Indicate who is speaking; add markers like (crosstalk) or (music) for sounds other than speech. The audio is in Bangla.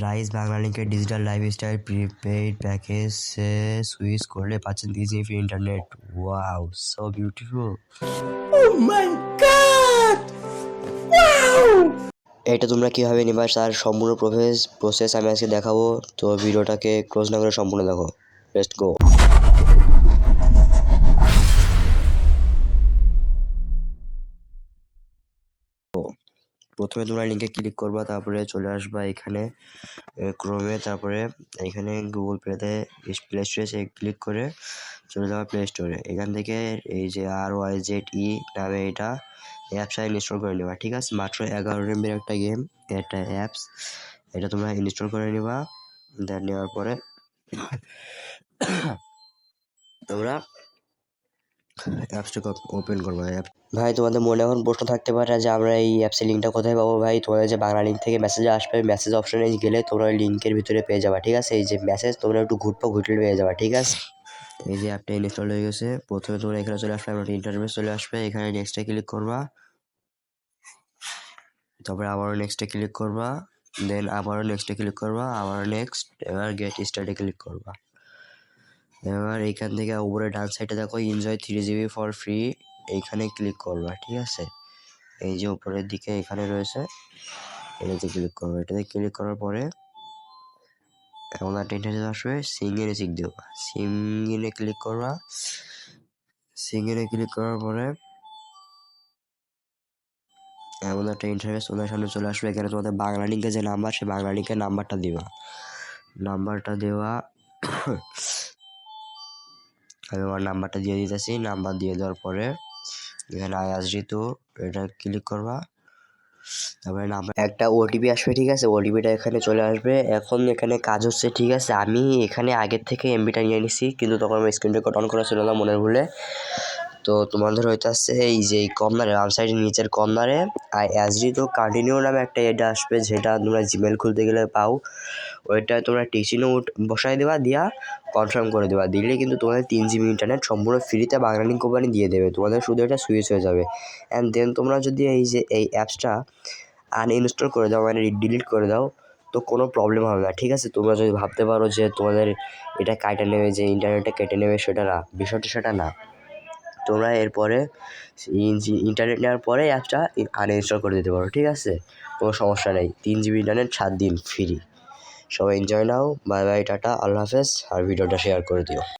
Speaker 1: রাইস বাংলা লিঙ্কের ডিজিটাল লাইফস্টাইল প্রিপেইড প্যাকেজে সুইচ করলে পাচ্ছেন GB free internet. Wow so beautiful. Oh my God wow এটা তোমরা কীভাবে নেবা তার সম্পূর্ণ প্রসেস প্রসেস আমি আজকে দেখাবো। তো ভিডিওটাকে ক্লোজ না করে সম্পূর্ণ দেখো। লেটস গো প্রথমে তোমরা লিঙ্কে ক্লিক করবা, তারপরে চলে আসবা এখানে ক্রোমে তারপরে এখানে গুগল প্লেতে প্লে স্টোরে ক্লিক করে চলে যাওয়া প্লে স্টোরে এখান থেকে এই যে আর ওয়াই জেড ই নামে এটা অ্যাপসটা ইনস্টল করে নেবা, ঠিক আছে? মাত্র এগারো এমবির একটা গেম একটা অ্যাপস এটা তোমরা ইনস্টল করে নেবা দেন নেওয়ার পরে (coughs) তোমরা অ্যাপসটাকে ওপেন করব অ্যাপ ভাই তোমাদের মনে এখন প্রশ্ন থাকতে পারে যে আমরা এই অ্যাপসের লিঙ্কটা কোথায় পাবো? ভাই তোমাদের যে বাংলা লিঙ্ক থেকে মেসেজ আসবে মেসেজ অপশনে গেলে তোমরা ওই লিঙ্কের ভিতরে পেয়ে যাবা ঠিক আছে? এই যে মেসেজ তোমরা একটু ঘুরপো ঘুরলে পেয়ে যাবা ঠিক আছে? এই যে অ্যাপটা ইনস্টল হয়ে গেছে প্রথমে তোমরা এখানে চলে আসবে আমার ইন্টারভিউ চলে আসবে এখানে নেক্সটে ক্লিক করবা। তারপরে আবারও নেক্সটে ক্লিক করবা দেন আবারও নেক্সটে ক্লিক করবা আবারও নেক্সট এবার গেট স্টার্টে ক্লিক করবা। এবার এখান থেকে উপরে ডান সাইডে দেখো enjoy three GB for free এইখানে ক্লিক করবা, ঠিক আছে? এই যে উপরের দিকে এখানে রয়েছে, এটাতে ক্লিক করবা। এটাতে ক্লিক করার পরে এমন একটা ইন্টারনেট আসবে সিঙ্গিনে চিক দেবা সিঙ্গিনে ক্লিক করবা। সিঙ্গিনে ক্লিক করার পরে এমন একটা ইন্টারফেস তোমাদের সামনে চলে আসবে, এখানে তোমাদের বাংলা লিঙ্কের যে নাম্বার সে বাংলা লিঙ্কের নাম্বারটা দেওয়া নাম্বারটা দেওয়া আমি আমার নাম্বারটা দিয়ে দিতেছি, নাম্বার দিয়ে দেওয়ার পরে এখানে আই তো এটা ক্লিক করবা। তারপরে নাম্বার একটা ওটিপি আসবে, ঠিক আছে? ওটিপিটা এখানে চলে আসবে। এখন এখানে কাজ হচ্ছে, ঠিক আছে? আমি এখানে আগের থেকে এমবিটা নিয়ে নিছি, কিন্তু তখন আমার স্ক্রিন রেকর্ড অন করা ছিল না মনের ভুলে। তো তোমাদের আসছে এই যে এই কর্নারে বাম সাইডের নিচের কর্নারে, আর অ্যাসডি তো কন্টিনিউ নামে একটা এটা আসবে যেটা তোমরা জিমেল খুলতে গেলে পাও। ওইটা তোমরা টিচিনও বসাই দেবা, দিয়া কনফার্ম করে দেবা। দিলে কিন্তু তোমাদের তিন জিবি ইন্টারনেট সম্পূর্ণ ফ্রিতে বাংলালিঙ্ক কোম্পানি দিয়ে দেবে। তোমাদের শুধু এটা সুইচ হয়ে যাবে। অ্যান্ড দেন তোমরা যদি এই যে এই অ্যাপসটা আনইনস্টল করে দাও মানে ডিলিট করে দাও, তো কোনো প্রবলেম হবে না। ঠিক আছে? তোমরা যদি ভাবতে পারো যে তোমাদের এটা কেটে নেবে, যে ইন্টারনেটটা কেটে নেবে, সেটা না, বিষয়টা সেটা না। তোমরা এরপরে ইন্টারনেট নেওয়ার পরে অ্যাপটা আনইনস্টল করে দিতে পারো, ঠিক আছে? কোনো সমস্যা নেই। তিন জিবি ইন্টারনেট সাত দিন ফ্রি সবাই এনজয় নাও। বাই বাই টাটা, আল্লাহ হাফেজ। আর ভিডিওটা শেয়ার করে দিও।